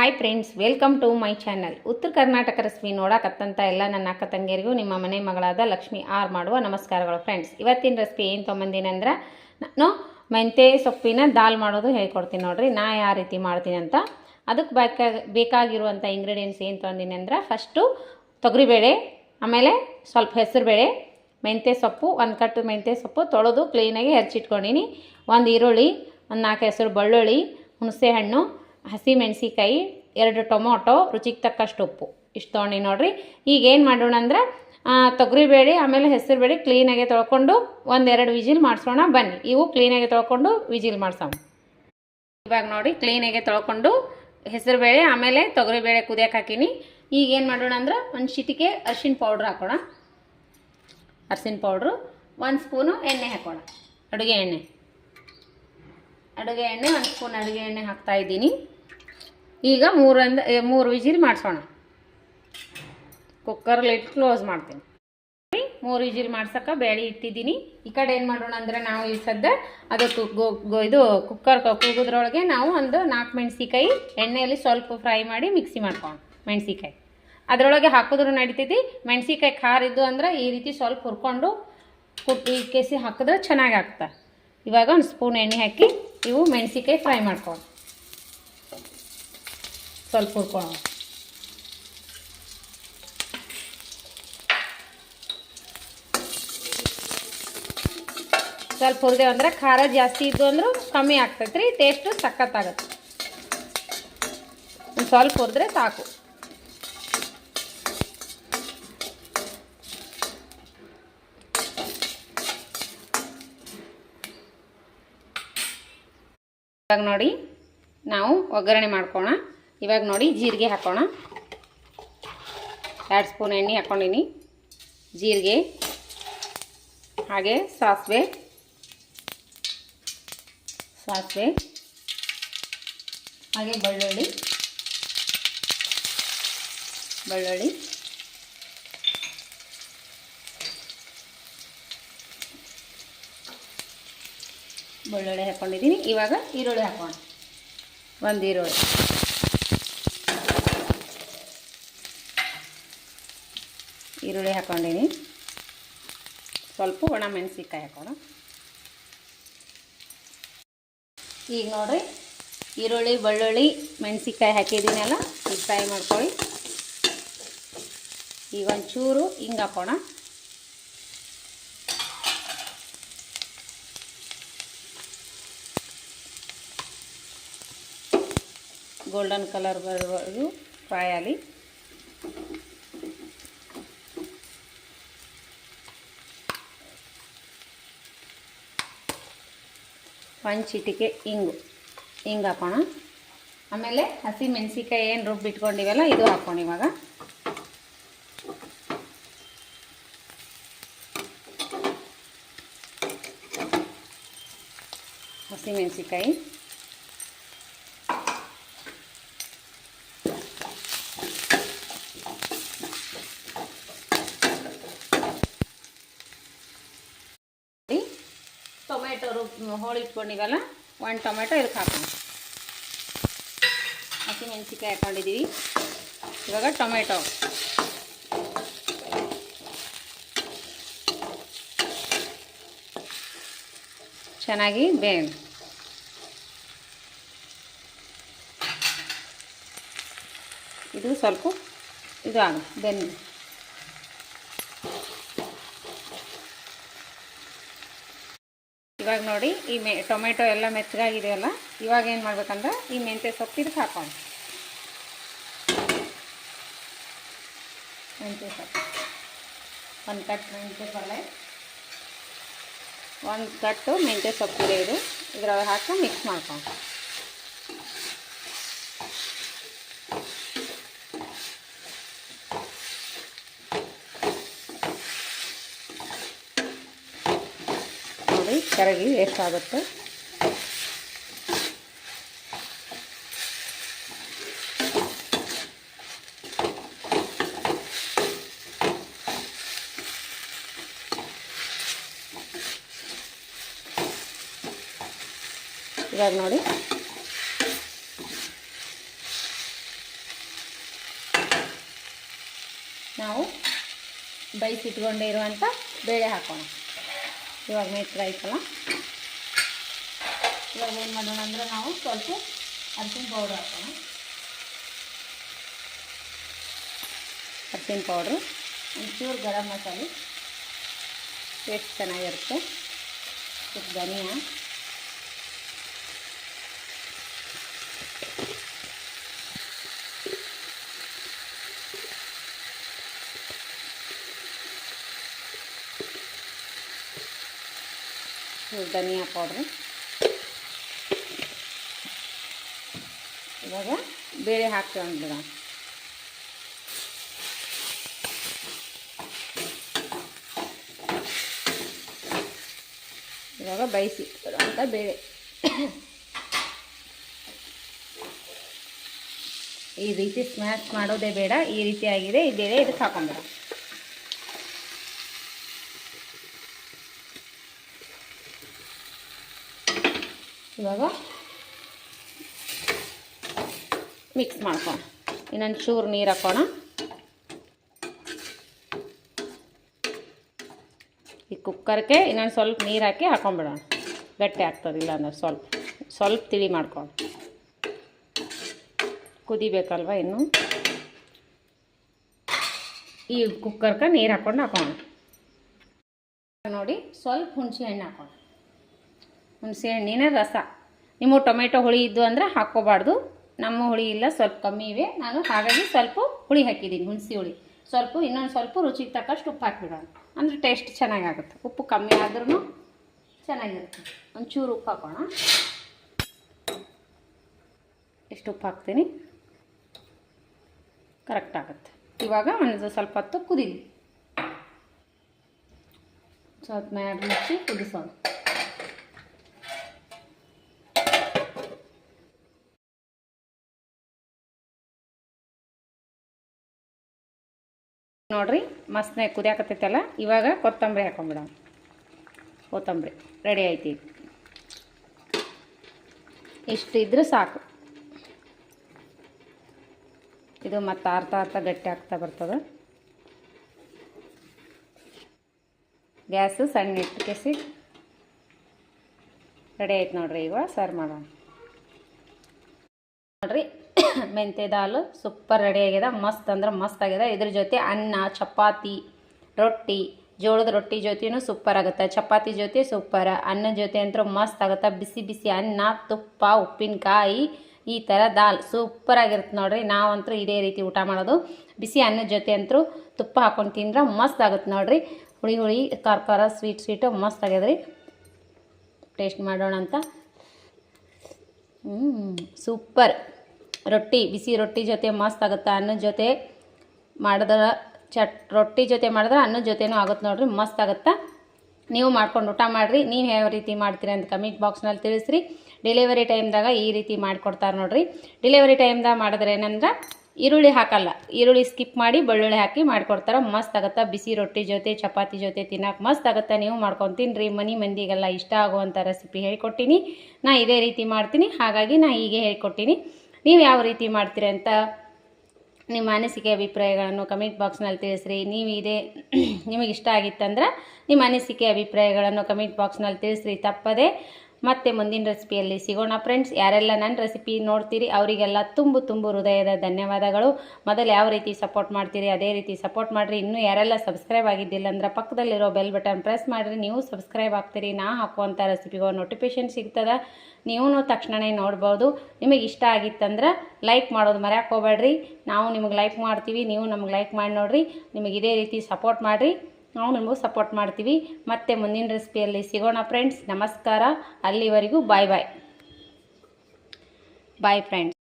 Hi friends welcome to my channel Uttara Karnataka recipe ನೋಡಕತ್ತಂತ ಎಲ್ಲ ನನ್ನ ಅಕ್ಕ ತಂಗಿಯರಿಗೂ, ನಿಮ್ಮ ಮನೆ ಮಗಳಾದ ಲಕ್ಷ್ಮಿ ಆರ್ ಮಾಡುವ ನಮಸ್ಕಾರಗಳು ಫ್ರೆಂಡ್ಸ್ ಇವತ್ತಿನ ರೆಸಿಪಿ ಏನು ತೊಗೊಂಬಂದಿನಂದ್ರೆ ನಾನು ಮೆಂತೆ ಸೊಪ್ಪಿನ ದಾಲ್ ಮಾಡೋದು ಹೇಳ್ಕೊಡ್ತೀನಿ ನೋಡ್ರಿ, ನಾ ಯಾವ ರೀತಿ ಮಾಡ್ತೀನಿ ಅಂತ. ಅದಕ್ಕೆ ಬೇಕಾ ಬೇಕಾಗಿರುವಂಥ ಇಂಗ್ರೀಡಿಯೆಂಟ್ಸ್ ಏನು ತೊಗೊಂಡಿನಿ ಅಂದ್ರೆ ಫಸ್ಟು ತೊಗರಿಬೇಳೆ, ಆಮೇಲೆ ಸ್ವಲ್ಪ ಹೆಸರುಬೇಳೆ ಮೆಂತ್ಯ ಸೊಪ್ಪು, ಒಂದು ಕಟ್ಟು ಮೆಂತ್ಯ ಸೊಪ್ಪು ತೊಳೆದು ಕ್ಲೀನಾಗಿ ಹೆಚ್ಚಿಟ್ಕೊಂಡಿನಿ ಒಂದು ಈರುಳ್ಳಿ, ಒಂದು ನಾಲ್ಕು ಹೆಸರು ಬೆಳ್ಳುಳ್ಳಿ ಹುಣಸೆ ಹಣ್ಣು ಹಸಿ ಮೆಣಸಿಕಾಯಿ ಎರಡು ಟೊಮೊಟೊ, ರುಚಿಗೆ ತಕ್ಕಷ್ಟು ಉಪ್ಪು. ಇಷ್ಟು ತೊಗೊಂಡು ನೋಡಿರಿ. ಈಗ ಏನು ಮಾಡೋಣ ಅಂದ್ರೆ ತೊಗರಿಬೇಳೆ ಆಮೇಲೆ ಹೆಸರು ಬೇಳೆ ಕ್ಲೀನಾಗೆ ತೊಳ್ಕೊಂಡು ಒಂದೆರಡು ವಿಜಿಲ್ ಮಾಡಿಸೋಣ. ಬನ್ನಿ. ಇವು ಕ್ಲೀನಾಗೆ ತೊಳ್ಕೊಂಡು ವಿಜಿಲ್ ಮಾಡ್ಸೋಣ. ಇವಾಗ ನೋಡಿ ಕ್ಲೀನಾಗೆ ತೊಳ್ಕೊಂಡು ಹೆಸರುಬೇಳೆ ಆಮೇಲೆ ತೊಗರಿಬೇಳೆ ಕುದಿಯಕ್ಕೆ ಹಾಕೀನಿ. ಈಗ ಏನು ಮಾಡೋಣ ಅಂದ್ರೆ, ಒಂದು ಚಿಟಿಕೆ ಅರ್ಶಿನ ಪೌಡ್ರ್ ಹಾಕೋಣ. ಅರ್ಶಿನ ಪೌಡ್ರು ಒಂದು ಸ್ಪೂನು ಎಣ್ಣೆ ಹಾಕೋಣ. ಅಡುಗೆ ಎಣ್ಣೆ. ಅಡುಗೆ ಎಣ್ಣೆ, ಒಂದು ಸ್ಪೂನ್ ಅಡುಗೆ ಎಣ್ಣೆ ಹಾಕ್ತಾ ಇದ್ದೀನಿ. ಈಗ ಮೂರಿಂದ ಮೂರು ವಿಜಿಲ್ ಮಾಡಿಸೋಣ. ಕುಕ್ಕರ್ಲಿ ಇಟ್ಟು ಕ್ಲೋಸ್ ಮಾಡ್ತೀನಿ. ಮೂರು ವಿಜಿಲ್ ಮಾಡ್ಸಕ್ಕೆ ಬೇಳೆ ಇಟ್ಟಿದ್ದೀನಿ. ಈ ಕಡೆ ಏನು ಮಾಡೋಣ ಅಂದರೆ ನಾವು ಈ ಸದ್ದ ಅದು ಗೋ- ಇದು ಕುಕ್ಕರ್ ಕೂಗೋದ್ರೊಳಗೆ ನಾವು ಒಂದು ನಾಲ್ಕು ಮೆಣಸಿಕಾಯಿ ಎಣ್ಣೆಯಲ್ಲಿ ಸ್ವಲ್ಪ ಫ್ರೈ ಮಾಡಿ ಮಿಕ್ಸಿ ಮಾಡ್ಕೊಂಡು ಮೆಣಸಿಕಾಯಿ ಅದರೊಳಗೆ ಹಾಕಿದ್ರು ನಡಿತೈತಿ. ಮೆಣಸಿಕಾಯಿ ಖಾರ ಇದ್ದು ಅಂದ್ರೆ ಈ ರೀತಿ ಸ್ವಲ್ಪ ಹುರ್ಕೊಂಡು ಕುಟ್ಟಿ ಕೇಸಿ ಕೆಸಿ ಹಾಕಿದ್ರೆ ಚೆನ್ನಾಗಿ ಆಗ್ತದೆ ಇವಾಗ ಒಂದು ಸ್ಪೂನ್ ಎಣ್ಣೆ ಹಾಕಿ ಇವು ಮೆಣಸಿಕಾಯಿ ಫ್ರೈ ಮಾಡ್ಕೊಂಡು ಸ್ವಲ್ಪ ಹುರ್ಕೊಳ್ಳೋಣ ಸ್ವಲ್ಪ ಹುರಿದೇವು ಅಂದ್ರೆ ಖಾರ ಜಾಸ್ತಿ ಇದ್ದು ಅಂದರೂ ಕಮ್ಮಿ ಆಗ್ತೈತೆ ರೀ ಟೇಸ್ಟು ಸಖತ್ತಾಗತ್ತೆ ಸ್ವಲ್ಪ ಹುರಿದ್ರೆ ಸಾಕು. ನೋಡಿ, ನಾವು ಒಗ್ಗರಣೆ ಮಾಡ್ಕೋಣ ಇವಾಗ ನೋಡಿ ಜೀರಿಗೆ ಹಾಕೋಣ. ಎರಡು ಸ್ಪೂನ್ ಎಣ್ಣೆ ಹಾಕ್ಕೊಂಡಿನಿ ಜೀರಿಗೆ, ಹಾಗೆ ಸಾಸಿವೆ. ಸಾಸಿವೆ, ಹಾಗೆ ಬೆಳ್ಳುಳ್ಳಿ. ಬೆಳ್ಳುಳ್ಳಿ. ಬೆಳ್ಳುಳ್ಳಿ ಹಾಕ್ಕೊಂಡಿದ್ದೀನಿ ಇವಾಗ ಈರುಳ್ಳಿ ಹಾಕೋಣ. ಒಂದು ಈರುಳ್ಳಿ. ಈರುಳ್ಳಿ ಹಾಕೊಂಡೀನಿ ಸ್ವಲ್ಪ ಒಣ ಮೆಣಸಿನ್ಕಾಯಿ ಹಾಕೋಣ. ಈಗ ನೋಡ್ರಿ, ಈರುಳ್ಳಿ, ಬೆಳ್ಳುಳ್ಳಿ, ಮೆಣಸಿನ್ಕಾಯಿ ಹಾಕಿದ್ದೀನಲ್ಲ, ಈಗ ಫ್ರೈ ಮಾಡ್ಕೊಳ್ಳಿ. ಈಗ ಒಂಚೂರು ಹಿಂಗೆ ಹಾಕೋಣ. ಗೋಲ್ಡನ್ ಕಲರ್ ಬರುವವರೆಗೂ ಫ್ರೈ ಆಗಲಿ ಒಂದು ಚಿಟಿಕೆ ಹಿಂಗು ಹಿಂಗೆ ಹಾಕೋಣ. ಆಮೇಲೆ ಹಸಿ ಮೆಣಸಿಕಾಯಿ ಏನು ರುಬ್ಬಿಟ್ಕೊಂಡಿವಲ್ಲ ಇದು ಹಾಕೋಣ ಇವಾಗ. ಹಸಿ ಮೆಣಸಿಕಾಯಿ ನೋಡಿ, ಟೊಮೆಟೊ ರುಬ್ ಹೋಳು ಇಟ್ಕೊಂಡಿವಲ್ಲ, ಒಂದು ಟೊಮೆಟೊ ಇದಕ್ಕೆ ಹಾಕೋಣ. ಹಸಿ ಮೆಣಸಿಕಾಯಿ ಹಾಕೊಂಡಿದ್ದೀವಿ ಇವಾಗ ಟೊಮೆಟೊ. ಚೆನ್ನಾಗಿ ಬೇ ಇದು ಸ್ವಲ್ಪ ಇದು ಆಗ ಬೆಂದು ಇವಾಗ ನೋಡಿ, ಈ ಮೆ, ಟೊಮೆಟೊ ಎಲ್ಲ ಮೆತ್ತಗಾಗಿದೆಯಲ್ಲ ಇವಾಗ ಏನು ಮಾಡ್ಬೇಕಂದ್ರೆ, ಈ ಮೆಂತ್ಯ ಸೊಪ್ಪು ಇದಕ್ಕೆ ಹಾಕೋಣ. ಮೆಂತ್ಯ ಸೊಪ್ಪು. ಒಂದು ಕಟ್ ಮೆಂತ್ಯ ಪಲ್ಲೆ ಒಂದು ಕಟ್ಟು ಮೆಂತ್ಯ ಸೊಪ್ಪಿದೆ ಇದು. ಇದ್ರೊಳಗೆ ಹಾಕಿ ಮಿಕ್ಸ್ ಮಾಡ್ಕೊಂಡು ಕರಗಿ ಎಷ್ಟಾಗುತ್ತೆ ಇವಾಗ ನೋಡಿ. ನಾವು ಬೈಸಿಟ್ಕೊಂಡೇ ಇರುವಂಥ ಬೇಳೆ ಹಾಕೋಣ. ಇವಾಗ ಮೇತ್ರ ಆಯ್ತಲ್ಲ? ಇವಾಗ ಏನು ಮಾಡೋಣ ಅಂದರೆ ನಾವು ಸ್ವಲ್ಪ ಅರ್ಶಿನ ಪೌಡ್ರ್ ಹಾಕೋಣ. ಅರ್ಶಿನ ಪೌಡ್ರು ಒಂಚೂರು ಗರಂ ಮಸಾಲೆ. ಟೇಸ್ಟ್ ಚೆನ್ನಾಗಿರುತ್ತೆ. ಸ್ವಲ್ಪ ಧನಿಯಾ. ಧನಿಯಾ ಪೌಡ್ರು ಇವಾಗ ಬೇಳೆ ಹಾಕ್ತೇವೆ ಅಂದ್ಬಿಡ ಇವಾಗ ಬೈಸಿ ಅಂತ ಬೇಳೆ. ಈ ರೀತಿ ಸ್ಮ್ಯಾಶ್ ಮಾಡೋದೇ ಬೇಡ, ಈ ರೀತಿ ಆಗಿದೆ, ಈ ಇದಕ್ಕೆ ಹಾಕೊಂಬೇಡ ಇವಾಗ ಮಿಕ್ಸ್ ಮಾಡ್ಕೋಣ ಇನ್ನೊಂದು ಚೂರು ನೀರು ಹಾಕೋಣ. ಈ ಕುಕ್ಕರ್ಗೆ ಇನ್ನೊಂದು ಸ್ವಲ್ಪ ನೀರು ಹಾಕಿ ಹಾಕೊಂಬಿಡೋಣ ಗಟ್ಟಿ ಆಗ್ತದಿಲ್ಲ ಅಂದ್ರೆ ಸ್ವಲ್ಪ. ಸ್ವಲ್ಪ ತಿಳಿ ಮಾಡ್ಕೊಂಡು ಕುದಿಬೇಕಲ್ವ ಇನ್ನು? ಈ ಕುಕ್ಕರ್ಗೆ ನೀರು ಹಾಕ್ಕೊಂಡು ಹಾಕೋಣ. ನೋಡಿ, ಸ್ವಲ್ಪ ಹುಣಸೆ ಹಣ್ಣು ಹಾಕೋಣ. ಹುಣಸೆ ಹಣ್ಣಿನ ರಸ. ನಿಮ್ಮ ಟೊಮೆಟೊ ಹುಳಿ ಇದ್ದು ಅಂದರೆ ಹಾಕ್ಕೋಬಾರ್ದು. ನಮ್ಮ ಹುಳಿ ಇಲ್ಲ, ಸ್ವಲ್ಪ ಕಮ್ಮಿ ಇವೆ. ನಾನು ಹಾಗಾಗಿ ಸ್ವಲ್ಪ ಹುಳಿ ಹಾಕಿದ್ದೀನಿ, ಹುಣಸೆ ಹುಳಿ. ಸ್ವಲ್ಪ, ಇನ್ನೊಂದು ಸ್ವಲ್ಪ ರುಚಿಗೆ ತಕ್ಕಷ್ಟು ಉಪ್ಪು ಹಾಕಿಬಿಡೋಣ. ಅಂದರೆ ಟೇಸ್ಟ್ ಚೆನ್ನಾಗಾಗುತ್ತೆ. ಉಪ್ಪು ಕಮ್ಮಿ ಆದ್ರೂ ಚೆನ್ನಾಗಿರುತ್ತೆ. ಒಂಚೂರು ಉಪ್ಪು ಹಾಕೋಣ. ಎಷ್ಟು ಉಪ್ಪು ಹಾಕ್ತೀನಿ? ಕರೆಕ್ಟ್ ಆಗುತ್ತೆ. ಇವಾಗ ಒಂದು ಸ್ವಲ್ಪ ಹೊತ್ತು ಕುದೀನಿ ಸ್ವಲ್ಪ ಮ್ಯಾಡ್ ಮುಚ್ಚಿ ಕುದಿಸೋಣ. ನೋಡ್ರಿ, ಮಸ್ತ್ನೇ ಕುದಿಯಾಕತ್ತೈತಲ್ಲ, ಇವಾಗ ಕೊತ್ತಂಬರಿ ಹಾಕೊಂಬಿಡೋಣ. ಕೊತ್ತಂಬರಿ ರೆಡಿ ಐತಿ. ಇಷ್ಟು ಇದ್ರೆ ಸಾಕು. ಇದು ಮತ್ತೆ ಆರ್ತಾ ಆರ್ತಾ ಗಟ್ಟಿ ಆಗ್ತಾ ಬರ್ತದೆ. ಗ್ಯಾಸು ಸಣ್ಣ ಇಟ್ಟು ಕೆಸಿ. ರೆಡಿ ಆಯ್ತು ನೋಡ್ರಿ, ಇವಾಗ ಸರ್ವ್ ಮಾಡೋಣ. ನೋಡ್ರಿ ಮೆಂತ್ಯ ದಾಲು ಸೂಪರ್ ರೆಡಿ ಆಗ್ಯದ ಮಸ್ತ್ ಅಂದ್ರೆ ಮಸ್ತ್ ಆಗಿದೆ. ಇದ್ರ ಜೊತೆ ಅನ್ನ, ಚಪಾತಿ, ರೊಟ್ಟಿ, ಜೋಳದ ರೊಟ್ಟಿ ಜೊತೆನೂ ಸೂಪರ್ ಆಗುತ್ತೆ. ಚಪಾತಿ ಜೊತೆ ಸೂಪರ್. ಅನ್ನ ಜೊತೆ ಅಂತೂ ಮಸ್ತ್ ಆಗುತ್ತೆ. ಬಿಸಿ ಬಿಸಿ ಅನ್ನ, ತುಪ್ಪ, ಉಪ್ಪಿನಕಾಯಿ, ಈ ಥರ ದಾಲ್ ಸೂಪರ್ ಆಗಿರುತ್ತೆ ನೋಡ್ರಿ. ನಾವಂತೂ ಇದೇ ರೀತಿ ಊಟ ಮಾಡೋದು. ಬಿಸಿ ಅನ್ನದ ಜೊತೆ ಅಂತೂ ತುಪ್ಪ ಹಾಕೊಂಡು ತಿಂದ್ರೆ ಮಸ್ತ್ ಆಗುತ್ತೆ ನೋಡ್ರಿ. ಹುಳಿ ಹುಳಿ, ಖಾರ ಖಾರ, ಸ್ವೀಟ್ ಸ್ವೀಟು ಮಸ್ತ್ ಆಗ್ಯದ್ರಿ. ಟೇಸ್ಟ್ ಮಾಡೋಣ ಅಂತ ಸೂಪರ್. ರೊಟ್ಟಿ, ಬಿಸಿ ರೊಟ್ಟಿ ಜೊತೆ ಮಸ್ತ್ ಆಗುತ್ತೆ. ಅನ್ನದ ಜೊತೆ ಮಾಡಿದ್ರೆ ಚಟ್, ರೊಟ್ಟಿ ಜೊತೆ ಮಾಡಿದ್ರೆ ಅನ್ನದ ಜೊತೆನೂ ಆಗುತ್ತೆ ನೋಡ್ರಿ, ಮಸ್ತ್ ಆಗುತ್ತೆ. ನೀವು ಮಾಡ್ಕೊಂಡು ಊಟ ಮಾಡಿರಿ. ನೀವು ಯಾವ ರೀತಿ ಮಾಡ್ತೀರಿ ಅಂತ ಕಮೆಂಟ್ ಬಾಕ್ಸ್ನಲ್ಲಿ ತಿಳಿಸ್ರಿ. ಡೆಲಿವರಿ ಟೈಮ್ದಾಗ ಈ ರೀತಿ ಮಾಡಿಕೊಡ್ತಾರೆ ನೋಡ್ರಿ. ಡೆಲಿವರಿ ಟೈಮ್ದಾಗ ಮಾಡಿದ್ರೆ ಏನಂದ್ರೆ, ಈರುಳ್ಳಿ ಹಾಕಲ್ಲ. ಈರುಳ್ಳಿ ಸ್ಕಿಪ್ ಮಾಡಿ ಬೆಳ್ಳುಳ್ಳಿ ಹಾಕಿ ಮಾಡಿಕೊಡ್ತಾರೆ, ಮಸ್ತ್ ಆಗುತ್ತೆ. ಬಿಸಿ ರೊಟ್ಟಿ ಜೊತೆ, ಚಪಾತಿ ಜೊತೆ ತಿನ್ನಕ್ಕೆ ಮಸ್ತ್ ಆಗುತ್ತೆ. ನೀವು ಮಾಡ್ಕೊಂಡು ತಿನ್ನಿರಿ ಮನೆ ಮಂದಿಗೆಲ್ಲ ಇಷ್ಟ ಆಗುವಂಥ ರೆಸಿಪಿ ಹೇಳ್ಕೊಟ್ಟಿನಿ. ನಾ ಇದೇ ರೀತಿ ಮಾಡ್ತೀನಿ. ಹಾಗಾಗಿ ನಾ ಹೀಗೆ ಹೇಳ್ಕೊಟ್ಟಿನಿ. ನೀವು ಯಾವ ರೀತಿ ಮಾಡ್ತೀರಿ ಅಂತ ನಿಮ್ಮ ಅನಿಸಿಕೆ, ಅಭಿಪ್ರಾಯಗಳನ್ನು ಕಮೆಂಟ್ ಬಾಕ್ಸ್ನಲ್ಲಿ ತಿಳಿಸ್ರಿ. ನೀವು ಇದೇ ನಿಮಗೆ ಇಷ್ಟ ಆಗಿತ್ತಂದ್ರೆ ನಿಮ್ಮ ಅನಿಸಿಕೆ, ಅಭಿಪ್ರಾಯಗಳನ್ನು ಕಮೆಂಟ್ ಬಾಕ್ಸ್ನಲ್ಲಿ ತಿಳಿಸ್ರಿ. ತಪ್ಪದೆ ಮತ್ತೆ ಮುಂದಿನ ರೆಸಿಪಿಯಲ್ಲಿ ಸಿಗೋಣ. ಫ್ರೆಂಡ್ಸ್ ಯಾರೆಲ್ಲ ನನ್ನ ರೆಸಿಪಿ ನೋಡ್ತೀರಿ, ಅವರಿಗೆಲ್ಲ ತುಂಬು ತುಂಬು ಹೃದಯದ ಧನ್ಯವಾದಗಳು. ಮೊದಲು ಯಾವ ರೀತಿ ಸಪೋರ್ಟ್ ಮಾಡ್ತೀರಿ, ಅದೇ ರೀತಿ ಸಪೋರ್ಟ್ ಮಾಡಿರಿ. ಇನ್ನೂ ಯಾರೆಲ್ಲ ಸಬ್ಸ್ಕ್ರೈಬ್ ಆಗಿದ್ದಿಲ್ಲ ಅಂದ್ರೆ ಪಕ್ಕದಲ್ಲಿರೋ ಬೆಲ್ ಬಟನ್ ಪ್ರೆಸ್ ಮಾಡಿರಿ. ನೀವು ಸಬ್ಸ್ಕ್ರೈಬ್ ಆಗ್ತೀರಿ, ನಾ ಹಾಕುವಂಥ ರೆಸಿಪಿಗೂ ನೋಟಿಫಿಕೇಶನ್ ಸಿಗ್ತದೆ. ನೀವು ತಕ್ಷಣವೇ ನೋಡ್ಬೋದು. ನಿಮಗೆ ಇಷ್ಟ ಆಗಿತ್ತಂದ್ರೆ ಲೈಕ್ ಮಾಡೋದು ಮರ್ಯಾಕೆ ಹೋಗ್ಬೇಡ್ರಿ. ನಾವು ನಿಮಗೆ ಲೈಕ್ ಮಾಡ್ತೀವಿ, ನೀವು ನಮಗೆ ಲೈಕ್ ಮಾಡಿ ನೋಡ್ರಿ. ನಿಮಗೆ ಇದೇ ರೀತಿ ಸಪೋರ್ಟ್ ಮಾಡಿರಿ. ನಾವು ನಿಮಗೂ ಸಪೋರ್ಟ್ ಮಾಡ್ತೀವಿ. ಮತ್ತೆ ಮುಂದಿನ ರೆಸಿಪಿಯಲ್ಲಿ ಸಿಗೋಣ ಫ್ರೆಂಡ್ಸ್ ನಮಸ್ಕಾರ. ಅಲ್ಲಿವರೆಗೂ ಬಾಯ್ ಬಾಯ್ ಬಾಯ್ ಫ್ರೆಂಡ್ಸ್